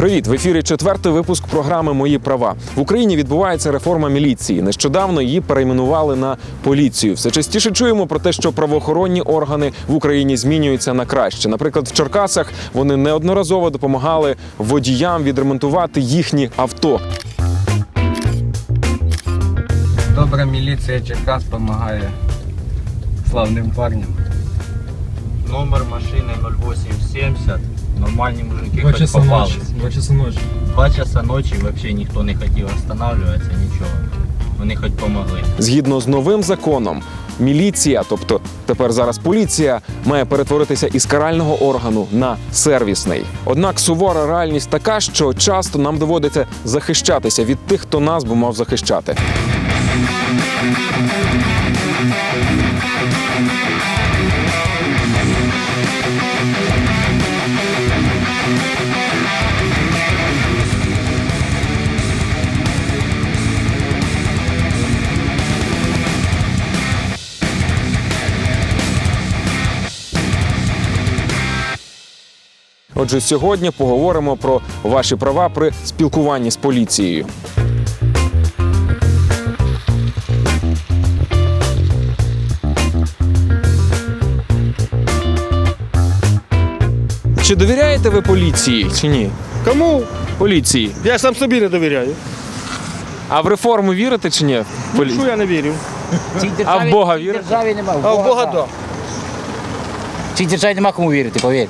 Привіт, в ефірі четвертий випуск програми Мої права в Україні відбувається реформа міліції. Нещодавно її перейменували на поліцію. Все частіше чуємо про те, що правоохоронні органи в Україні змінюються на краще. Наприклад, в Черкасах вони неодноразово допомагали водіям відремонтувати їхні авто. Добра міліція Черкас допомагає славним парням. Номер машины 0870. Нормальні мужики Два хоч часа попались. Два часа ночі. Два часа ночі вообще ніхто не хотів останавливатися, нічого. Вони хоч помогли. Згідно з новим законом, міліція, тобто тепер зараз поліція, має перетворитися із карального органу на сервісний. Однак сувора реальність така, що часто нам доводиться захищатися від тих, хто нас би мав захищати. Отже, сьогодні поговоримо про ваші права при спілкуванні з поліцією. Чи довіряєте ви поліції чи ні? Кому? Поліції. Я сам собі не довіряю. А в реформу вірите чи ні? Полі... Що я не вірю? А в Бога вірите? державі нема. А в Бога да. да. Цій державі нема кому вірити, повір.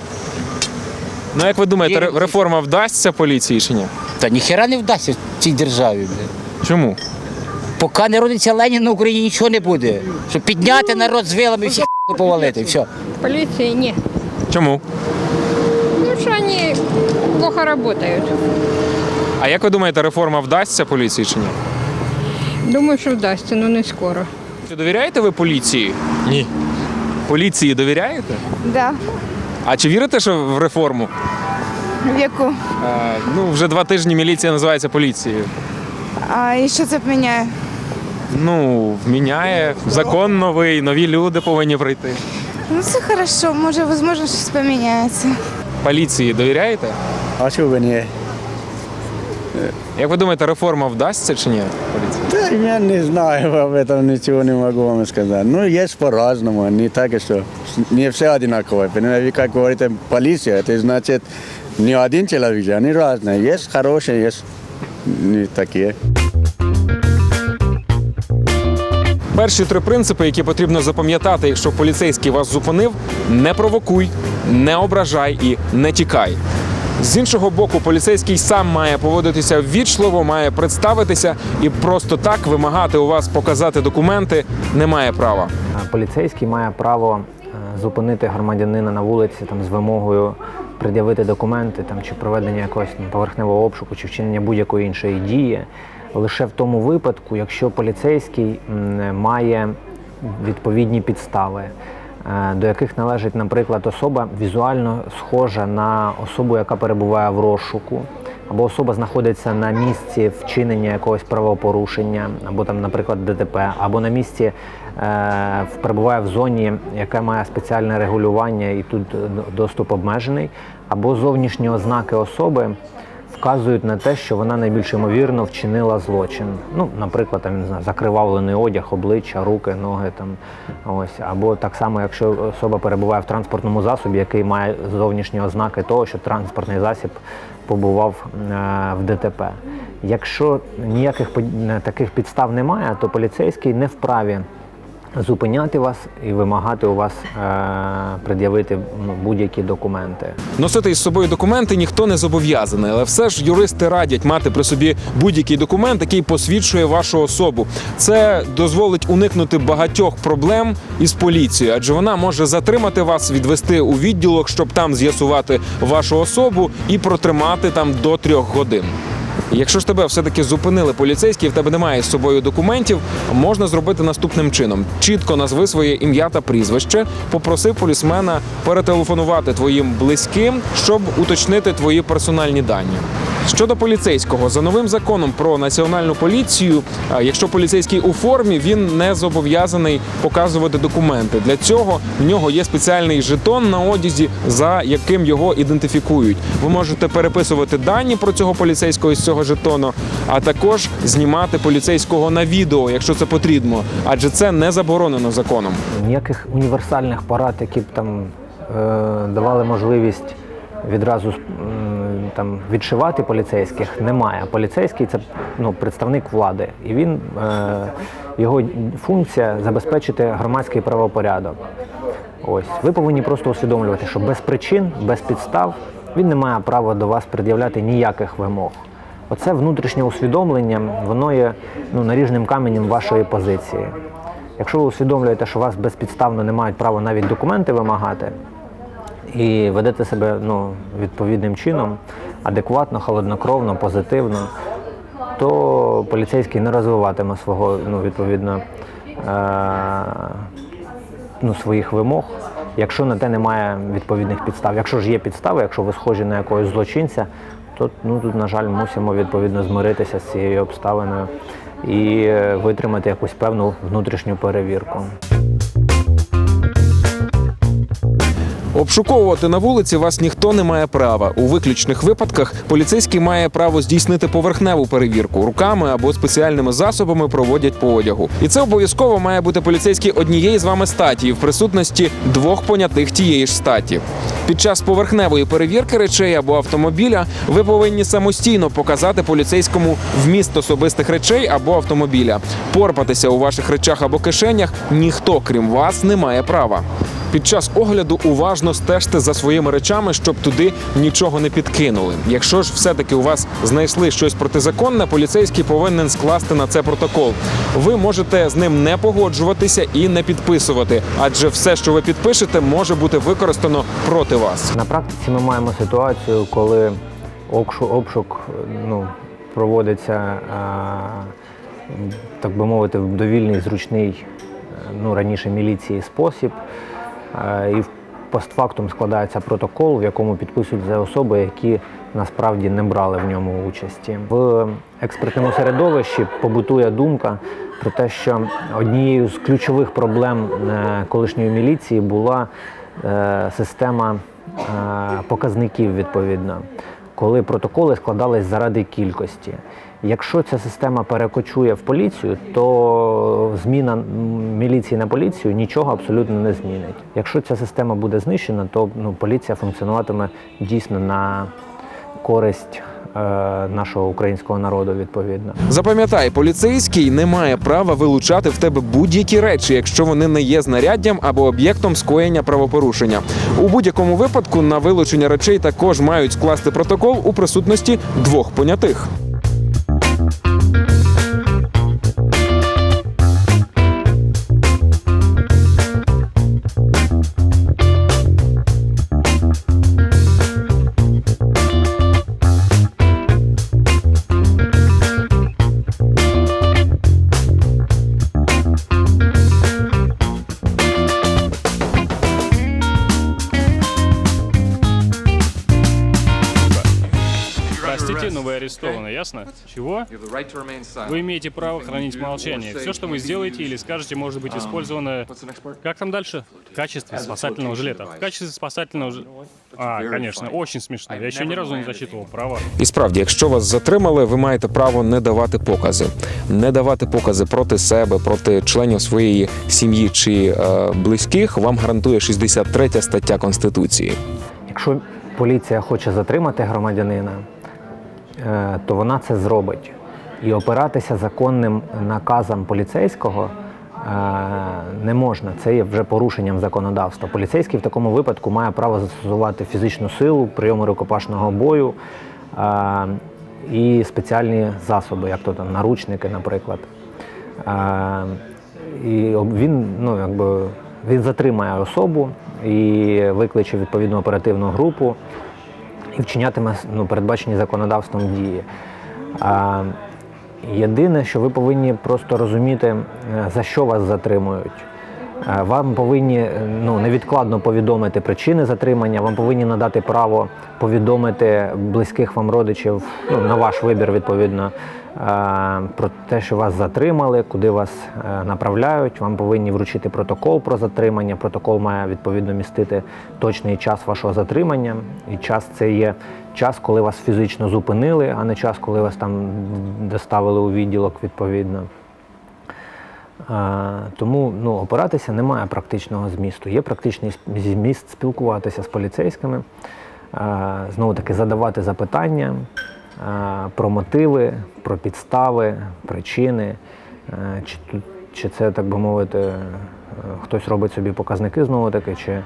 Ну як ви думаєте, ре- реформа вдасться поліції чи ні? Та ніхера не вдасться цій державі. Бля. Чому? Поки не родиться Ленін на Україні нічого не буде. Щоб підняти народ з вилами і всіх повалити. Все. Полиции нет. Чому? Ну что они плохо работают. А як ви думаєте, реформа вдасться поліції чи ні? Думаю, що вдасться, але не скоро. Чи довіряєте ви поліції? Ні. Поліції довіряєте? Да. А чи вірите, що в реформу? В яку? Е, ну, вже два тижні міліція називається поліцією. А і що це поміняє? Ну, міняє закон новий, нові люди повинні прийти. Ну це хорошо, може, можливо, щось поміняється. Поліції довіряєте? А чого ви ні? Як ви думаєте, реформа вдасться чи ні? Поліції? Та я не знаю, об этом ничего не могу вам сказать. Ну, есть по-разному, не так, что не все одинаковые. Понимаете, вы как говорите, полиция, это значит не один человек, они разные. Есть хорошие, есть не такие. Перші три принципи, які потрібно запам'ятати, якщо поліцейський вас зупинив: не провокуй, не ображай і не тікай. З іншого боку, поліцейський сам має поводитися ввічливо, має представитися і просто так вимагати у вас показати документи не має права. Поліцейський має право е, зупинити громадянина на вулиці там, з вимогою пред'явити документи там, чи проведення якогось поверхневого обшуку, чи вчинення будь-якої іншої дії лише в тому випадку, якщо поліцейський має відповідні підстави, до яких належить, наприклад, особа візуально схожа на особу, яка перебуває в розшуку, або особа знаходиться на місці вчинення якогось правопорушення, або там, наприклад, ДТП, або на місці е, перебуває в зоні, яка має спеціальне регулювання і тут е, доступ обмежений, або зовнішні ознаки особи вказують на те, що вона найбільш ймовірно вчинила злочин. Ну, наприклад, там, не знаю, закривавлений одяг, обличчя, руки, ноги там ось. Або так само, якщо особа перебуває в транспортному засобі, який має зовнішні ознаки того, що транспортний засіб побував е, в ДТП. Якщо ніяких таких підстав немає, то поліцейський не вправі зупиняти вас і вимагати у вас е, пред'явити будь-які документи. Носити із собою документи ніхто не зобов'язаний, але все ж юристи радять мати при собі будь-який документ, який посвідчує вашу особу. Це дозволить уникнути багатьох проблем із поліцією, адже вона може затримати вас, відвести у відділок, щоб там з'ясувати вашу особу і протримати там до трьох годин. Якщо ж тебе все-таки зупинили поліцейські, в тебе немає з собою документів, можна зробити наступним чином: чітко назви своє ім'я та прізвище, попроси полісмена перетелефонувати твоїм близьким, щоб уточнити твої персональні дані. Щодо поліцейського, за новим законом про національну поліцію, якщо поліцейський у формі, він не зобов'язаний показувати документи. Для цього в нього є спеціальний жетон на одязі, за яким його ідентифікують. Ви можете переписувати дані про цього поліцейського із цього жетону, а також знімати поліцейського на відео, якщо це потрібно, адже це не заборонено законом. Ніяких універсальних порад, які б там е, давали можливість відразу там відшивати поліцейських, немає. Поліцейський це ну, представник влади, і він е, його функція забезпечити громадський правопорядок. Ось ви повинні просто усвідомлювати, що без причин, без підстав він не має права до вас пред'являти ніяких вимог. Оце внутрішнє усвідомлення, воно є ну, наріжним каменем вашої позиції. Якщо ви усвідомлюєте, що вас безпідставно не мають права навіть документи вимагати, і ведете себе ну, відповідним чином, адекватно, холоднокровно, позитивно, то поліцейський не розвиватиме свого ну, відповідно е- ну, своїх вимог, якщо на те немає відповідних підстав. Якщо ж є підстави, якщо ви схожі на якогось злочинця, то ну, тут, на жаль, мусимо відповідно змиритися з цією обставиною і е, витримати якусь певну внутрішню перевірку. Обшуковувати на вулиці вас ніхто не має права. У виключних випадках поліцейський має право здійснити поверхневу перевірку руками або спеціальними засобами проводять по одягу. І це обов'язково має бути поліцейський однієї з вами статі в присутності двох понятих тієї ж статі. Під час поверхневої перевірки речей або автомобіля ви повинні самостійно показати поліцейському вміст особистих речей або автомобіля. Порпатися у ваших речах або кишенях ніхто, крім вас, не має права. Під час огляду уважно стежте за своїми речами, щоб туди нічого не підкинули. Якщо ж все-таки у вас знайшли щось протизаконне, поліцейський повинен скласти на це протокол. Ви можете з ним не погоджуватися і не підписувати, адже все, що ви підпишете, може бути використано проти вас. На практиці ми маємо ситуацію, коли обшук, ну, проводиться, так би мовити, в довільний, зручний, е, ну, раніше міліції спосіб. І постфактум складається протокол, в якому підписують за особи, які насправді не брали в ньому участі. В експертному середовищі побутує думка про те, що однією з ключових проблем е, колишньої міліції була е, система е, показників відповідно, коли протоколи складались заради кількості. Якщо ця система перекочує в поліцію, то зміна міліції на поліцію нічого абсолютно не змінить. Якщо ця система буде знищена, то ну, поліція функціонуватиме дійсно на користь е, нашого українського народу відповідно. Запам'ятай, поліцейський не має права вилучати в тебе будь-які речі, якщо вони не є знаряддям або об'єктом скоєння правопорушення. У будь-якому випадку на вилучення речей також мають скласти протокол у присутності двох понятих. арестованы, ясно? Чего? Вы имеете право хранить молчание. Все, что вы сделаете или скажете, может быть использовано... Как там дальше? В качестве спасательного жилета. В качестве спасательного жилета. А, конечно, очень смешно. Я еще ни разу не зачитывал права. І справді, якщо вас затримали, ви маєте право не давати покази, не давати покази проти себе, проти членів своєї сім'ї чи е, близьких. Вам гарантує 63 стаття конституції. Якщо поліція хоче затримати громадянина, е, то вона це зробить. І опиратися законним наказам поліцейського е, не можна. Це є вже порушенням законодавства. Поліцейський в такому випадку має право застосувати фізичну силу, прийоми рукопашного бою е, і спеціальні засоби, як то там наручники, наприклад. Е, І він, ну, якби, він затримає особу і викличе відповідну оперативну групу вчинятиме ну, передбачені законодавством дії. А, єдине, що ви повинні просто розуміти, е, за що вас затримують. Е, Вам повинні е, ну, невідкладно повідомити причини затримання, вам повинні надати право повідомити близьких вам родичів, ну, на ваш вибір, відповідно, е, про те, що вас затримали, куди вас направляють. Вам повинні вручити протокол про затримання. Протокол має відповідно містити точний час вашого затримання. І час це є час, коли вас фізично зупинили, а не час, коли вас там доставили у відділок відповідно. Тому ну, опиратися немає практичного змісту. Є практичний зміст спілкуватися з поліцейськими, знову таки задавати запитання про мотиви, про підстави, причини, чи, чи це, так би мовити, е, хтось робить собі показники знову таки, чи е,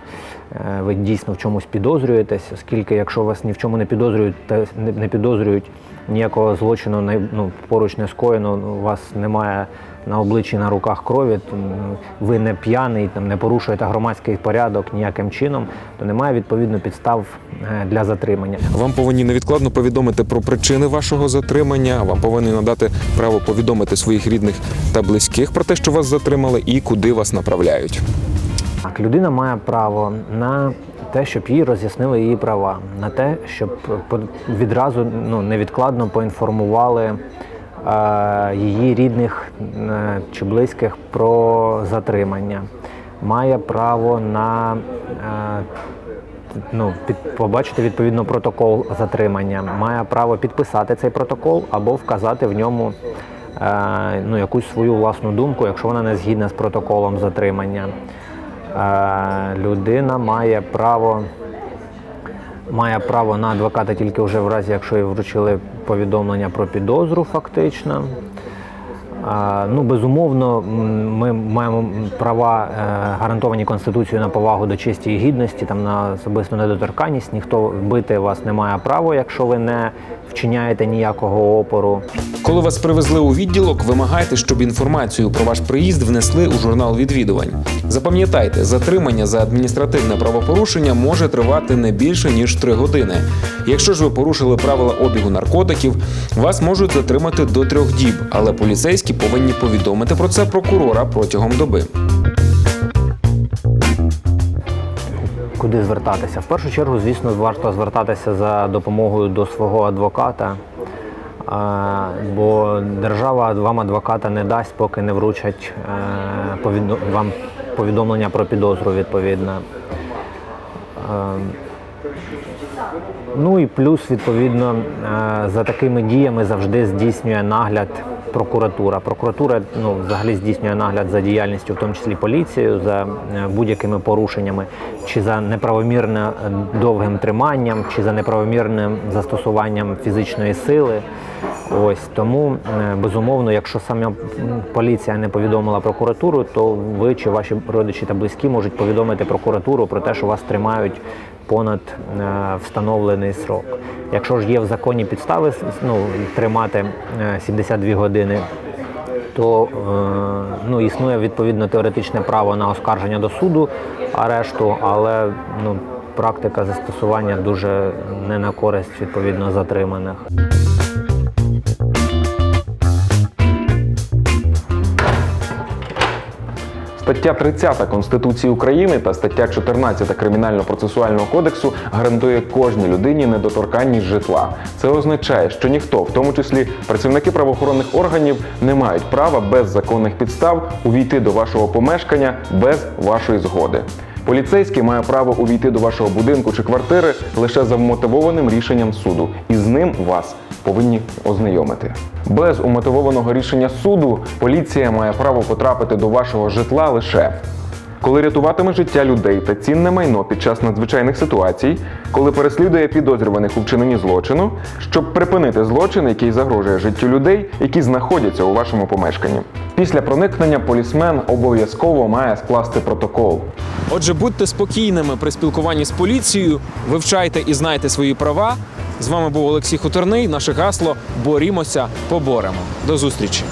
ви дійсно в чомусь підозрюєтесь, оскільки якщо вас ні в чому не підозрюють, та не- не підозрюють ніякого злочину ну, поруч не скоєно, ну, у вас немає на обличчі, на руках крові, ви не п'яний, там, не порушуєте громадський порядок ніяким чином, то немає відповідно підстав е, для затримання. Вам повинні невідкладно повідомити про причини вашого затримання. Вам повинні надати право повідомити своїх рідних та близьких про те, що вас затримали, і куди вас направляють. Так, людина має право на те, щоб їй роз'яснили її права, на те, щоб відразу ну, невідкладно поінформували її рідних е, чи близьких про затримання. Має право на е, ну, під, побачити відповідно протокол затримання, має право підписати цей протокол або вказати в ньому е, ну, якусь свою власну думку, якщо вона не згідна з протоколом затримання. Людина має право, має право на адвоката тільки вже в разі, якщо їй вручили повідомлення про підозру, фактично. Ну, безумовно, ми маємо права е, гарантовані Конституцією на повагу до честі і гідності, там на особисту недоторканність. Ніхто бити вас не має права, якщо ви не вчиняєте ніякого опору. Коли вас привезли у відділок, вимагайте, щоб інформацію про ваш приїзд внесли у журнал відвідувань. Запам'ятайте, затримання за адміністративне правопорушення може тривати не більше ніж 3 години. Якщо ж ви порушили правила обігу наркотиків, вас можуть затримати до трьох діб, але поліцейські повинні повідомити про це прокурора протягом доби. Куди звертатися? В першу чергу, звісно, варто звертатися за допомогою до свого адвоката, бо держава вам адвоката не дасть, поки не вручать е, вам повідомлення про підозру відповідно. Е, Ну і плюс, відповідно, е, за такими діями завжди здійснює нагляд прокуратура. Прокуратура ну, взагалі здійснює нагляд за діяльністю, в тому числі поліцією, за е, будь-якими порушеннями, чи за неправомірно е, довгим триманням, чи за неправомірним застосуванням фізичної сили. Ось тому, е, безумовно, якщо саме поліція не повідомила прокуратуру, то ви чи ваші родичі та близькі можуть повідомити прокуратуру про те, що вас тримають понад е, встановлений срок. Якщо ж є в законі підстави ну, тримати е, 72 години, то е, ну, існує відповідно теоретичне право на оскарження до суду арешту, але ну, практика застосування дуже не на користь відповідно затриманих. Стаття 30 Конституції України та стаття 14 Кримінально-процесуального кодексу гарантує кожній людині недоторканність житла. Це означає, що ніхто, в тому числі працівники правоохоронних органів, не мають права без законних підстав увійти до вашого помешкання без вашої згоди. Поліцейський має право увійти до вашого будинку чи квартири лише за вмотивованим рішенням суду, і з ним вас повинні ознайомити. Без умотивованого рішення суду поліція має право потрапити до вашого житла лише коли рятуватиме життя людей та цінне майно під час надзвичайних ситуацій, коли переслідує підозрюваних у вчиненні злочину, щоб припинити злочин, який загрожує життю людей, які знаходяться у вашому помешканні. Після проникнення полісмен обов'язково має скласти протокол. Отже, будьте спокійними при спілкуванні з поліцією, вивчайте і знайте свої права. З вами був Олексій Хуторний. Наше гасло Борімося, поборемо. До зустрічі.